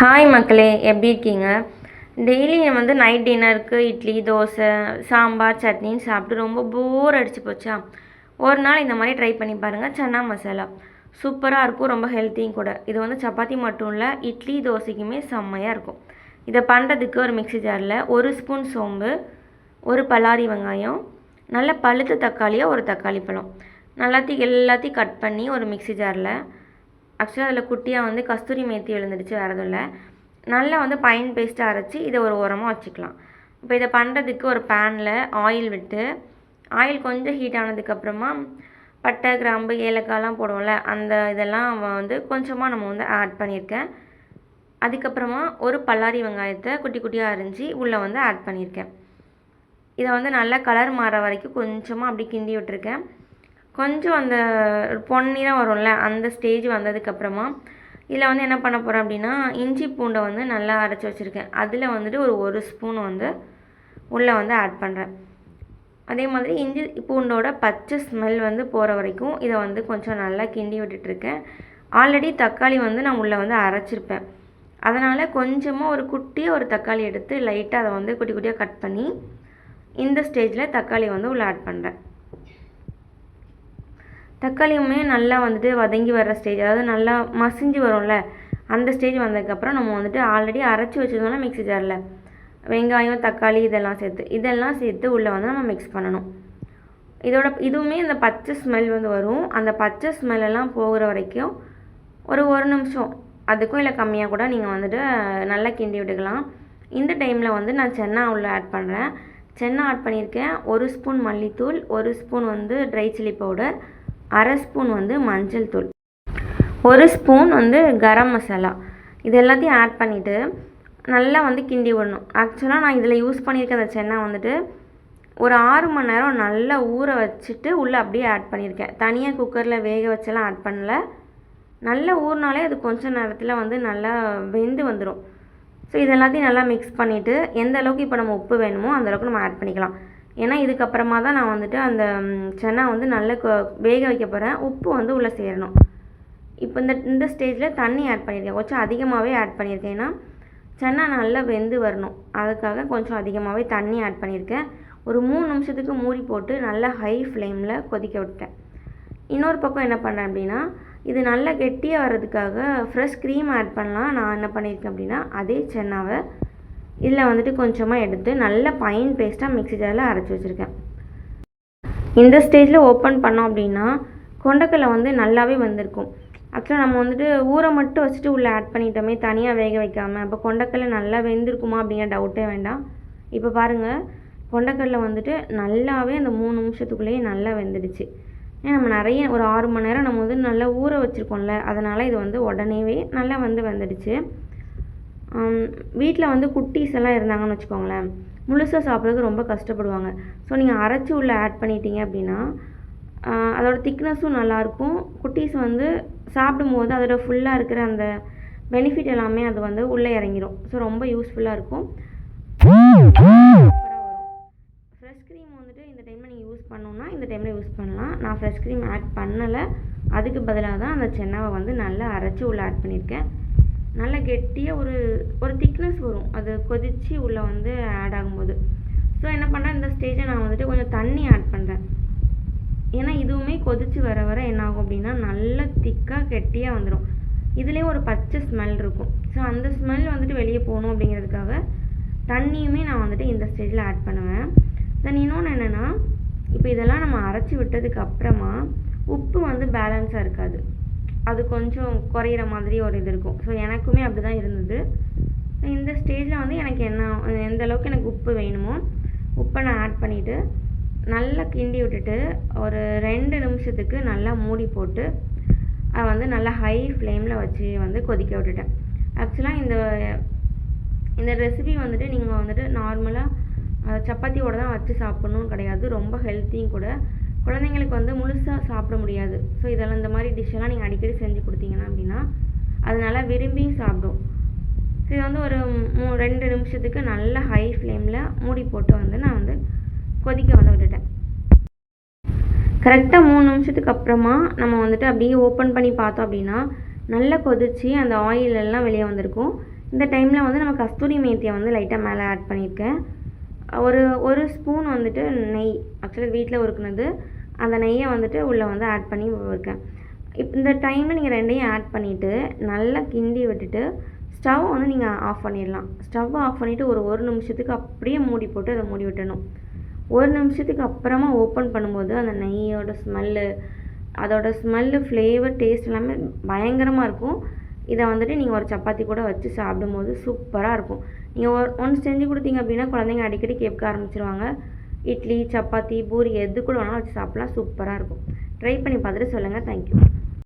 Hi மக்களே. எப்படி இருக்கீங்க? டெய்லி வந்து நைட் டின்னருக்கு இட்லி தோசை சாம்பார் சட்னின்னு சாப்பிட்டு ரொம்ப போர் அடிச்சு போச்சா? ஒரு நாள் இந்த மாதிரி ட்ரை பண்ணி பாருங்கள் சன்னா மசாலா. சூப்பராக இருக்கும். ரொம்ப ஹெல்த்தியும் கூட. இது வந்து சப்பாத்தி மட்டும் இல்லை இட்லி தோசைக்குமே செம்மையாக இருக்கும். இதை பண்ணுறதுக்கு ஒரு மிக்ஸி ஜாரில் ஒரு ஸ்பூன் சோம்பு ஒரு பல்லாரி வெங்காயம் நல்ல பழுத்த தக்காளியாக ஒரு தக்காளி பழம். நல்லாத்தையும் எல்லாத்தையும் கட் பண்ணி ஒரு மிக்ஸி ஜாரில் ஆக்சுவலாக அதில் குட்டியாக வந்து கஸ்தூரி மேத்தி விழுந்துடுச்சு வேறு எதுவும் இல்லை. நல்லா வந்து பைன் பேஸ்ட்டாக அரைச்சி இதை ஒரு உரமாக வச்சுக்கலாம். இப்போ இதை பண்ணுறதுக்கு ஒரு பேனில் ஆயில் விட்டு ஆயில் கொஞ்சம் ஹீட் ஆனதுக்கப்புறமா பட்டை கிராம்பு ஏலக்காய்லாம் போடுவோம்ல அந்த இதெல்லாம் வந்து கொஞ்சமாக நம்ம வந்து ஆட் பண்ணியிருக்கேன். அதுக்கப்புறமா ஒரு பல்லாரி வெங்காயத்தை குட்டி குட்டியாக அரிஞ்சு உள்ளே வந்து ஆட் பண்ணியிருக்கேன். இதை வந்து நல்லா கலர் மாற வரைக்கும் கொஞ்சமாக அப்படி கிண்டி விட்டுருக்கேன். கொஞ்சம் அந்த பொன்னிறம் வரும்ல அந்த ஸ்டேஜ் வந்ததுக்கப்புறமா இதில் வந்து என்ன பண்ண போகிறேன் அப்படின்னா இஞ்சி பூண்டை வந்து நல்லா அரைச்சி வச்சுருக்கேன். அதில் வந்துட்டு ஒரு ஒரு ஸ்பூன் வந்து உள்ளே வந்து ஆட் பண்ணுறேன் அதே மாதிரி இஞ்சி பூண்டோட பச்சை ஸ்மெல் வந்து போகிற வரைக்கும் இதை வந்து கொஞ்சம் நல்லா கிண்டி விட்டுட்ருக்கேன். ஆல்ரெடி தக்காளி வந்து நான் உள்ளே வந்து அரைச்சிருப்பேன். அதனால் கொஞ்சமாக ஒரு குட்டியாக ஒரு தக்காளி எடுத்து லைட்டாக அதை வந்து குட்டி குட்டியாக கட் பண்ணி இந்த ஸ்டேஜில் தக்காளி வந்து உள்ளே ஆட் பண்ணுறேன் தக்காளியுமே நல்லா வந்துட்டு வதங்கி வர்ற ஸ்டேஜ் அதாவது நல்லா மசிஞ்சு வரும்ல அந்த ஸ்டேஜ் வந்ததுக்கப்புறம் நம்ம வந்துட்டு ஆல்ரெடி அரைச்சி வச்சுருந்தோம்னா மிக்ஸி ஜாரில் வெங்காயம் தக்காளி இதெல்லாம் சேர்த்து இதெல்லாம் சேர்த்து உள்ளே வந்து நம்ம மிக்ஸ் பண்ணணும். இதோட இதுவுமே இந்த பச்சை ஸ்மெல் வந்து வரும். அந்த பச்சை ஸ்மெல்லெல்லாம் போகிற வரைக்கும் ஒரு ஒரு நிமிஷம் அதுக்கும் இல்லை கம்மியாக கூட நீங்கள் வந்துட்டு நல்லா கிண்டி விட்டுக்கலாம். இந்த டைமில் வந்து நான் சென்னா உள்ள ஆட் பண்ணுறேன் சென்னா ஆட் பண்ணியிருக்கேன். ஒரு ஸ்பூன் மல்லித்தூள் ஒரு ஸ்பூன் வந்து ட்ரை சில்லி பவுடர் அரை ஸ்பூன் வந்து மஞ்சள் தூள். ஒரு ஸ்பூன் வந்து கரம் மசாலா. இது எல்லாத்தையும் ஆட் பண்ணிவிட்டு நல்லா வந்து கிண்டி விடணும். ஆக்சுவலாக நான் இதில் யூஸ் பண்ணியிருக்க அந்த சென்னா வந்துட்டு ஒரு ஆறு மணி நேரம் நல்லா ஊற வச்சுட்டு உள்ளே அப்படியே ஆட் பண்ணியிருக்கேன் தனியாக குக்கரில் வேக வச்செல்லாம் ஆட் பண்ணல. நல்லா ஊறினாலே அது கொஞ்சம் நேரத்தில் வந்து நல்லா வெந்து வந்துடும் ஸோ இது எல்லாத்தையும் நல்லா மிக்ஸ் பண்ணிவிட்டு எந்த அளவுக்கு இப்போ நம்ம உப்பு வேணுமோ அந்தளவுக்கு நம்ம ஆட் பண்ணிக்கலாம். ஏன்னா இதுக்கப்புறமா தான் நான் வந்துட்டு அந்த சென்னா வந்து நல்லா வேக வைக்க போகிறேன் உப்பு வந்து உள்ளே சேரணும். இப்போ இந்த இந்த ஸ்டேஜில் தண்ணி ஆட் பண்ணியிருக்கேன். கொஞ்சம் அதிகமாகவே ஆட் பண்ணியிருக்கேன். ஏன்னா சென்னா நல்லா வெந்து வரணும். அதுக்காக கொஞ்சம் அதிகமாகவே தண்ணி ஆட் பண்ணியிருக்கேன். ஒரு மூணு நிமிஷத்துக்கு மூடி போட்டு நல்லா ஹை ஃப்ளேமில் கொதிக்க விட்டேன் இன்னொரு பக்கம் என்ன பண்ணேன் அப்படின்னா இது நல்லா கெட்டியாக வர்றதுக்காக ஃப்ரெஷ் க்ரீம் ஆட் பண்ணலாம். நான் என்ன பண்ணியிருக்கேன் அப்படின்னா அதே சென்னாவை இதில் வந்துட்டு கொஞ்சமாக எடுத்து நல்ல பைன் பேஸ்ட்டாக மிக்ஸி ஜாரில் அரைச்சி வச்சுருக்கேன். இந்த ஸ்டேஜில் ஓப்பன் பண்ணோம் அப்படின்னா கொண்டக்கடலை வந்து நல்லாவே வந்திருக்கும். ஆக்சுவலாக நம்ம வந்துட்டு ஊற மட்டும் வச்சுட்டு உள்ளே ஆட் பண்ணிட்டோமே தனியாக வேக வைக்காமல் அப்போ கொண்டக்கடலை நல்லா வெந்திருக்குமா அப்படிங்கிற டவுட்டே வேண்டாம். இப்போ பாருங்கள் கொண்டக்கடலை வந்துட்டு நல்லாவே அந்த மூணு நிமிஷத்துக்குள்ளேயே நல்லா வெந்துடுச்சு. ஏன்னா நம்ம நிறைய ஒரு ஆறு மணி நேரம் நம்ம வந்து நல்லா ஊற வச்சுருக்கோம்ல அதனால் இது வந்து உடனேவே நல்லா வந்து வெந்துடுச்சு. வீட்டில் வந்து குட்டீஸ் எல்லாம் இருந்தாங்கன்னு வச்சுக்கோங்களேன் முழுசாக சாப்பிட்றதுக்கு ரொம்ப கஷ்டப்படுவாங்க. ஸோ நீங்கள் அரைச்சி உள்ளே ஆட் பண்ணிட்டீங்க அப்படின்னா அதோட திக்னஸும் நல்லாயிருக்கும் குட்டீஸ் வந்து சாப்பிடும்போது அதோட ஃபுல்லாக இருக்கிற அந்த பெனிஃபிட் எல்லாமே அது வந்து உள்ளே இறங்கிடும் ஸோ ரொம்ப யூஸ்ஃபுல்லாக இருக்கும். ஃப்ரெஷ் க்ரீம் வந்துட்டு இந்த டைமில் நீங்கள் யூஸ் பண்ணணுன்னா இந்த டைமில் யூஸ் பண்ணலாம். நான் ஃப்ரெஷ் க்ரீம் ஆட் பண்ணலை. அதுக்கு பதிலாக தான் அந்த சென்னாவை வந்து நல்லா அரைச்சி உள்ளே ஆட் பண்ணியிருக்கேன். நல்லா கெட்டியாக ஒரு ஒரு திக்னஸ் வரும். அது கொதித்து உள்ளே வந்து ஆட் ஆகும்போது. ஸோ என்ன பண்ணுறேன் இந்த ஸ்டேஜை நான் வந்துட்டு கொஞ்சம் தண்ணி ஆட் பண்ணுறேன் ஏன்னா இதுவுமே கொதித்து வர வர என்னாகும் அப்படின்னா நல்ல திக்காக கெட்டியாக வந்துடும் இதுலேயும் ஒரு பச்சை ஸ்மெல் இருக்கும். ஸோ அந்த ஸ்மெல் வந்துட்டு வெளியே போகணும் அப்படிங்கிறதுக்காக தண்ணியுமே நான் வந்துட்டு இந்த ஸ்டேஜில் ஆட் பண்ணுவேன். தென் இன்னொன்று என்னென்னா இப்போ இதெல்லாம் நம்ம அரைச்சி விட்டதுக்கு அப்புறமா உப்பு வந்து பேலன்ஸாக இருக்காது. அது கொஞ்சம் குறையிற மாதிரி ஒரு இது இருக்கும். ஸோ எனக்குமே அப்படி தான் இருந்தது. இந்த ஸ்டேஜில் வந்து எனக்கு என்ன எந்த அளவுக்கு எனக்கு உப்பு வேணுமோ உப்பை நான் ஆட் பண்ணிவிட்டு நல்லா கிண்டி விட்டுட்டு ஒரு ரெண்டு நிமிஷத்துக்கு நல்லா மூடி போட்டு அதை வந்து நல்லா ஹை ஃப்ளேமில் வச்சு வந்து கொதிக்க விட்டுட்டேன். ஆக்சுவலாக இந்த இந்த ரெசிபி வந்துட்டு நீங்கள் வந்துட்டு நார்மலாக சப்பாத்தியோடு தான் வச்சு சாப்பிட்ணுன்னு கிடையாது. ரொம்ப ஹெல்த்தியும் கூட குழந்தைங்களுக்கு வந்து முழுசாக சாப்பிட முடியாது. ஸோ இதெல்லாம் இந்த மாதிரி டிஷ்ஷெல்லாம் நீங்கள் அடிக்கடி செஞ்சு கொடுத்தீங்கன்னா அப்படின்னா அது நல்லா விரும்பியும் சாப்பிடும். ஸோ இது வந்து ஒரு மூ ரெண்டு நிமிஷத்துக்கு நல்லா ஹை ஃப்ளேமில் மூடி போட்டு வந்து நான் வந்து கொதிக்க வந்து விட்டுட்டேன். கரெக்டாக மூணு நிமிஷத்துக்கு அப்புறமா நம்ம வந்துட்டு அப்படியே ஓப்பன் பண்ணி பார்த்தோம் அப்படின்னா நல்லா கொதித்து அந்த ஆயில் எல்லாம் வெளியே வந்திருக்கும். இந்த டைமில் வந்து நம்ம கஸ்தூரி மேத்தியை வந்து லைட்டாக மேலே ஆட் பண்ணியிருக்கேன். ஒரு ஒரு ஸ்பூன் வந்துட்டு நெய். ஆக்சுவலாக வீட்டில் உருக்குனது அந்த நெய்யை வந்துட்டு உள்ளே வந்து ஆட் பண்ணி இருக்கேன் இப் இந்த டைமில் நீங்கள் ரெண்டையும் ஆட் பண்ணிவிட்டு நல்லா கிண்டி விட்டுட்டு ஸ்டவ் வந்து நீங்கள் ஆஃப் பண்ணிடலாம். ஸ்டவ் ஆஃப் பண்ணிவிட்டு ஒரு ஒரு நிமிஷத்துக்கு அப்படியே மூடி போட்டு அதை மூடி விட்டணும் ஒரு நிமிஷத்துக்கு அப்புறமா ஓப்பன் பண்ணும்போது அந்த நெய்யோட ஸ்மெல்லு அதோட ஸ்மெல்லு ஃப்ளேவர் டேஸ்ட் எல்லாமே பயங்கரமாக இருக்கும். இதை வந்துட்டு நீங்கள் ஒரு சப்பாத்தி கூட வச்சு சாப்பிடும்போது சூப்பராக இருக்கும். நீங்கள் ஒரு ஒன்ஸ் செஞ்சு கொடுத்தீங்க அப்படின்னா குழந்தைங்க அடிக்கடி கேட்க ஆரம்பிச்சிருவாங்க. இட்லி சப்பாத்தி பூரி எது கூட வேணாலும் வச்சு சாப்பிட்லாம். சூப்பராக இருக்கும். ட்ரை பண்ணி பார்த்துட்டு சொல்லுங்கள் தேங்க்யூ